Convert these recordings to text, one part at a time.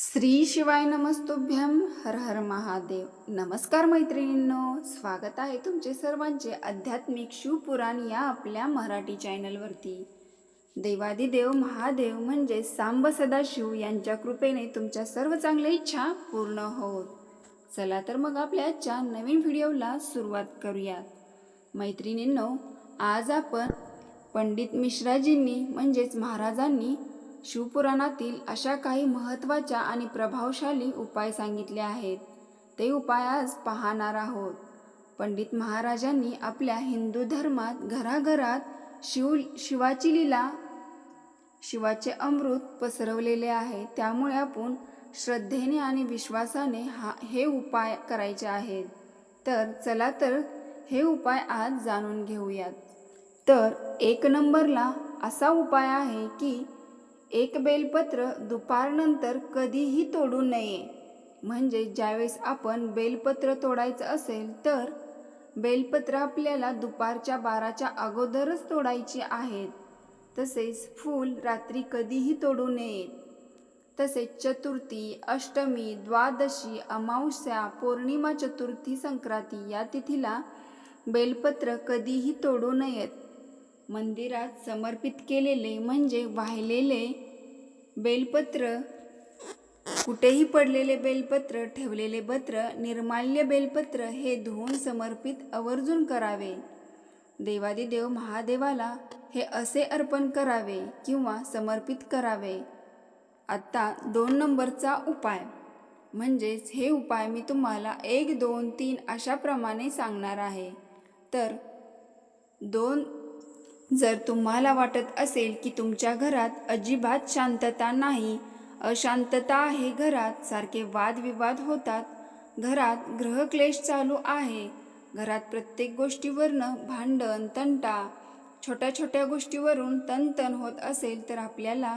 श्री शिवाय नमस्तुभ्यम हर हर महादेव. नमस्कार मैत्रिणींनो स्वागत आहे तुमचे सर्वांचे आध्यात्मिक शिवपुराण या आपल्या मराठी चॅनलवरती. देवादिदेव महादेव म्हणजे सांब सदाशिव यांच्या कृपेने तुमच्या सर्व चांगल्या इच्छा पूर्ण होत. चला तर मग आपल्या आजच्या नवीन व्हिडिओला सुरुवात करूयात. मैत्रिणींनो आज आपण पंडित मिश्राजींनी म्हणजेच महाराजांनी शिवपुराणातील अशा काही महत्त्वाच्या आणि प्रभावशाली उपाय सांगितले आहेत. ते उपाय आज पाहणार आहोत. पंडित महाराजांनी आपल्या हिंदू धर्मात घराघरात शिव शिवाची लीला शिवाचे अमृत पसरवलेले आहे. त्यामुळे आपण श्रद्धेने आणि विश्वासाने हा हे उपाय करायचे आहेत. तर चला तर हे उपाय आज जाणून घेऊयात. तर एक नंबरला असा उपाय आहे की एक बेलपत्र दुपारनंतर कधीही तोडू नये. म्हणजे ज्यावेळेस आपण बेलपत्र तोडायचं असेल तर बेलपत्र आपल्याला दुपारच्या बाराच्या अगोदरच तोडायची आहेत तसेच फूल रात्री कधीही तोडू नयेत तसेच चतुर्थी अष्टमी द्वादशी अमावस्या पौर्णिमा चतुर्थी संक्रांती या तिथीला बेलपत्र कधीही तोडू नयेत. मंदिरात समर्पित केलेले म्हणजे वाहिलेले बेलपत्र कुठेही पडलेले बेलपत्र ठेवलेले पत्र निर्माल्य बेलपत्र हे धुवून समर्पित आवर्जून करावे. देवादिदेव महादेवाला हे असे अर्पण करावे किंवा समर्पित करावे. आत्ता दोन नंबरचा उपाय. म्हणजेच हे उपाय मी तुम्हाला एक दोन तीन अशाप्रमाणे सांगणार आहे. तर दोन जर तुम्हाला वाटत असेल की तुमच्या घरात अजिबात शांतता नाही अशांतता आहे घरात सारखे वादविवाद होतात. घरात ग्रहक्लेश चालू आहे. घरात प्रत्येक गोष्टीवरनं भांडण तंटा छोट्या छोट्या गोष्टीवरून तनतन होत असेल तर आपल्याला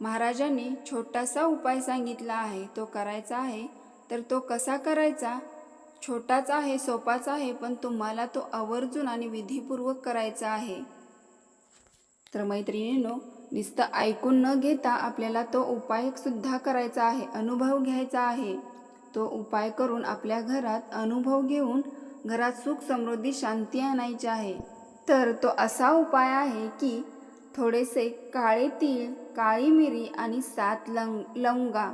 महाराजांनी छोटासा उपाय सांगितला आहे. तो करायचा आहे तर तो कसा करायचा? छोटाच आहे सोपाच आहे पण तुम्हाला तो आवर्जून आणि विधीपूर्वक करायचा आहे. तर मैत्रिणींनो नुसतं ऐकून न घेता आपल्याला तो उपाय सुद्धा करायचा आहे अनुभव घ्यायचा आहे. तो उपाय करून आपल्या घरात अनुभव घेऊन घरात सुख समृद्धी शांती आणायची आहे. तर तो असा उपाय आहे की थोडेसे काळे तीळ काळी मिरी आणि सात लंग लवंगा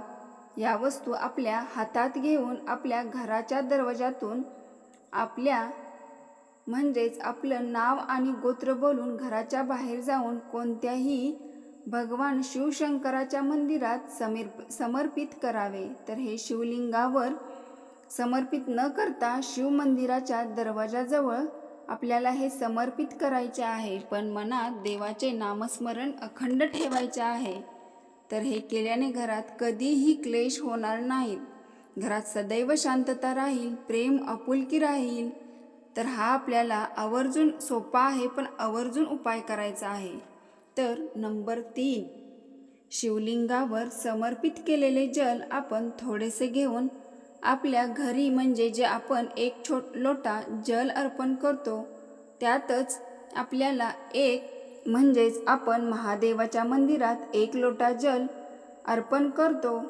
या वस्तू आपल्या हातात घेऊन आपल्या घराच्या दरवाजातून आपल्या म्हणजेच आपलं नाव आणि गोत्र बोलून घराच्या बाहेर जाऊन कोणत्याही भगवान शिवशंकराच्या मंदिरात समीर समर्पित करावे. तर हे शिवलिंगावर समर्पित न करता शिव मंदिराच्या दरवाजाजवळ आपल्याला हे समर्पित करायचे आहे. पण मनात देवाचे नामस्मरण अखंड ठेवायचे आहे. तर हे केल्याने घरात कधीही क्लेश होणार नाहीत घरात सदैव शांतता राहील प्रेम आपुलकी राहील. तर हा आपल्याला आवर्जून सोपा आहे पण आवर्जून उपाय करायचा आहे. तर नंबर तीन. शिवलिंगावर समर्पित केलेले जल आपण थोडेसे घेऊन आपल्या घरी म्हणजे जे आपण एक छोट लोटा जल अर्पण करतो त्यातच आपल्याला एक म्हणजेच आपण महादेवाच्या मंदिरात एक लोटा जल अर्पण करतो.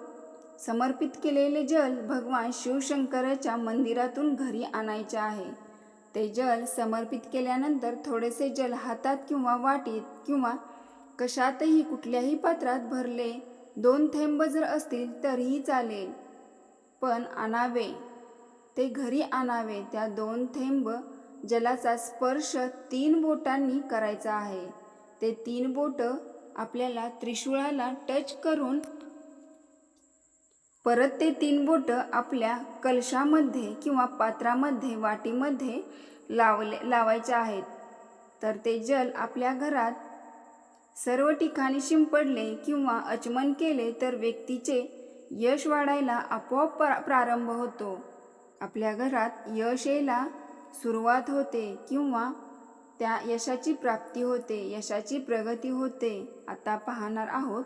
समर्पित केलेले जल भगवान शिवशंकराच्या मंदिरातून घरी आणायचे आहे. ते जल समर्पित केल्यानंतर थोडेसे जल हातात किंवा वाटीत किंवा कशातही कुठल्याही पात्रात भरले दोन थेंब जर असतील तरीही चालेल. पण आणावे. ते घरी आणावे. त्या दोन थेंब जलाचा स्पर्श तीन बोटांनी करायचा आहे. ते तीन बोट आपल्याला त्रिशूळाला टच करून परत ते तीन बोट आपल्या कलशामध्ये किंवा पात्रामध्ये वाटीमध्ये लावले लावायचे आहेत. तर ते जल आपल्या घरात सर्व ठिकाणी शिंपडले किंवा अचमन केले तर व्यक्तीचे यश वाढायला आपोआप प्रारंभ होतो. आपल्या घरात यश यायला सुरुवात होते किंवा त्या यशाची प्राप्ती होते यशाची प्रगती होते. आता पाहणार आहोत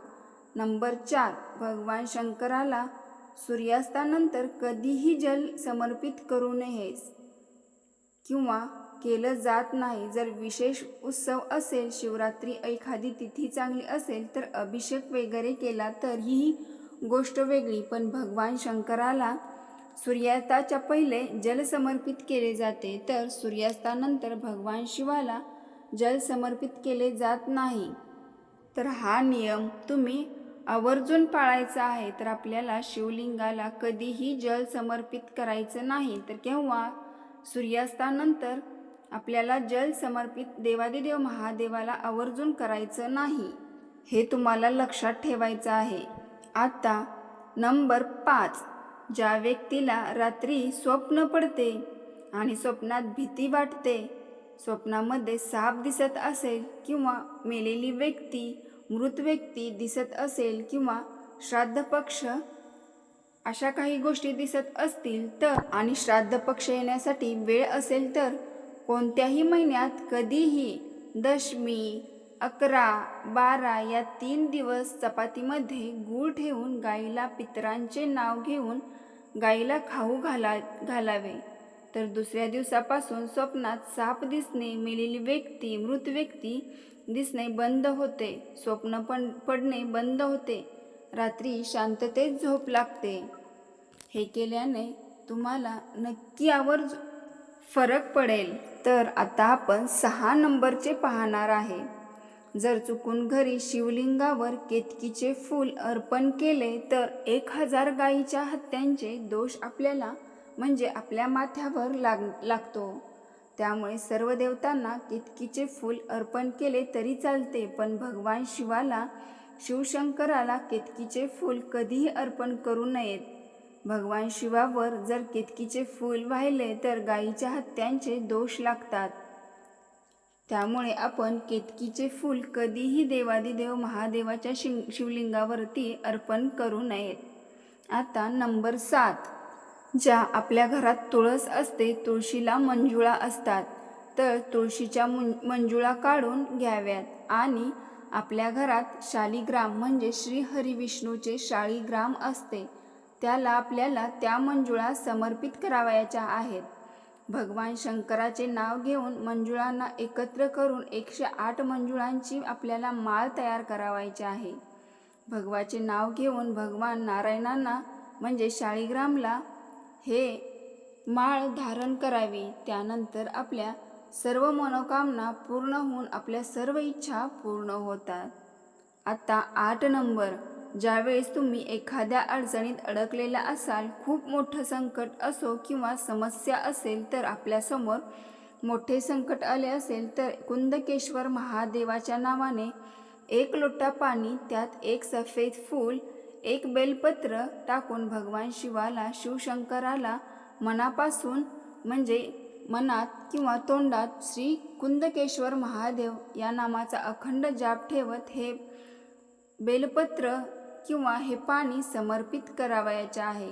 नंबर चार भगवान शंकराला सूर्यास्तानंतर कधीही जल समर्पित करू नये किंवा केलं जात नाही. जर विशेष उत्सव असेल शिवरात्री एखादी तिथी चांगली असेल तर अभिषेक वगैरे केला तरीही गोष्ट वेगळी. पण भगवान शंकराला सूर्यास्ताच्या पहिले जल समर्पित केले जाते तर सूर्यास्तानंतर भगवान शिवाला जल समर्पित केले जात नाही. तर हा नियम तुम्ही आवर्जून पाळायचा आहे तर आपल्याला शिवलिंगाला कधीही जल समर्पित करायचं नाही. तर केव्हा? सूर्यास्तानंतर आपल्याला जल समर्पित देवादिदेव महादेवाला आवर्जून करायचं नाही हे तुम्हाला लक्षात ठेवायचं आहे. आता नंबर पाच. ज्या व्यक्तीला रात्री स्वप्न पडते आणि स्वप्नात भीती वाटते स्वप्नामध्ये साप दिसत असेल किंवा मेलेली व्यक्ती मृत व्यक्ती दिसत असेल किंवा श्राद्ध पक्ष अशा काही गोष्टी दिसत असतील तर आणि श्राद्ध पक्ष येण्यासाठी वेळ असेल तर कोणत्याही महिन्यात कधीही दशमी अकरा बारा या तीन दिवस चपातीमध्ये गूळ ठेवून गाईला पितरांचे नाव घेऊन गाईला खाऊ घाला घालावे. तर दुसऱ्या दिवसापासून स्वप्नात साप दिसणे मेलेली व्यक्ती मृत व्यक्ती दिसणे बंद होते. स्वप्न पण पडणे बंद होते. रात्री शांततेत झोप लागते. हे केल्याने तुम्हाला नक्की यावर फरक पडेल. तर आता आपण सहा नंबरचे पाहणार आहे. जर चुकून घरी शिवलिंगावर केतकीचे फूल अर्पण केले तर एक हजार गायीच्या हत्यांचे दोष आपल्याला म्हणजे आपल्या माथ्यावर लाग लागतो. त्यामुळे सर्व देवतांना केतकीचे फूल अर्पण केले तरी चालते पण भगवान शिवाला शिवशंकराला केतकीचे फूल कधीही अर्पण करू नयेत. भगवान शिवावर जर केतकीचे फूल वाहिले तर गायीच्या हत्यांचे दोष लागतात. त्यामुळे आपण केतकीचे फूल कधीही देवादिदेव महादेवाच्या शिव शिवलिंगावरती अर्पण करू नयेत. आता नंबर सात. ज्या आपल्या घरात तुळस असते तुळशीला मंजुळा असतात. तर तुळशीच्या मुं मंजुळा काढून घ्याव्यात. आणि आपल्या घरात शालिग्राम म्हणजे श्री हरिविष्णूचे शाळीग्राम असते. त्याला आपल्याला त्या मंजुळा समर्पित करावयाच्या आहेत. भगवान शंकराचे नाव घेऊन मंजुळांना एकत्र करून एकशे आठ मंजुळांची आपल्याला माळ तयार करावायची आहे. भगवाचे नाव घेऊन भगवान नारायणांना म्हणजे शाळीग्रामला हे माळ धारण करावी. त्यानंतर आपल्या सर्व मनोकामना पूर्ण होऊन आपल्या सर्व इच्छा पूर्ण होतात. आता आठ नंबर. ज्यावेळेस तुम्ही एखाद्या अडचणीत अडकलेला असाल खूप मोठं संकट असो किंवा समस्या असेल तर आपल्यासमोर मोठे संकट आले असेल तर कुंदकेश्वर महादेवाच्या नावाने एक लोटा पाणी त्यात एक सफेद फूल एक बेलपत्र टाकून भगवान शिवाला शिवशंकराला मनापासून म्हणजे मनात किंवा तोंडात श्री कुंदकेश्वर महादेव या नामाचा अखंड जाप ठेवत हे बेलपत्र किंवा हे पाणी समर्पित करावयाचे आहे.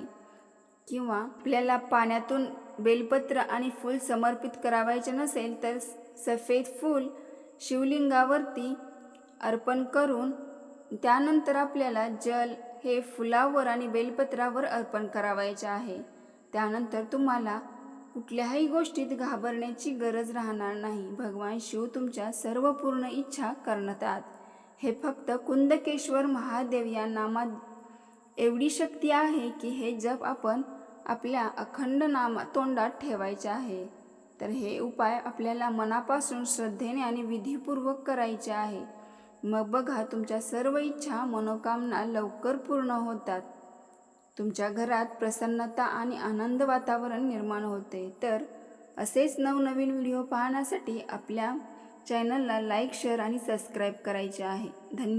किंवा आपल्याला पाण्यातून बेलपत्र आणि फूल समर्पित करावायचे नसेल तर सफेद फूल शिवलिंगावरती अर्पण करून त्यानंतर आपल्याला जल हे फुलावर आणि बेलपत्रावर अर्पण करावायचे आहे. त्यानंतर तुम्हाला कुठल्याही गोष्टीत घाबरण्याची गरज राहणार नाही. भगवान शिव तुमच्या सर्व पूर्ण इच्छा करणतात हे फक्त कुंदकेश्वर महादेव या नामात एवढी शक्ती आहे की हे जप आपण आपल्या अखंड नामा तोंडात ठेवायचे आहे. तर हे उपाय आपल्याला मनापासून श्रद्धेने आणि विधीपूर्वक करायचे आहे. मग बघा तुमच्या सर्व इच्छा मनोकामना लवकर पूर्ण होतात. तुमच्या घरात प्रसन्नता आणि आनंद वातावरण निर्माण होते. तर असेच नवनवीन व्हिडिओ पाहण्यासाठी आपल्या चॅनलला लाईक शेअर आणि सबस्क्राईब करायचे आहे. धन्यवाद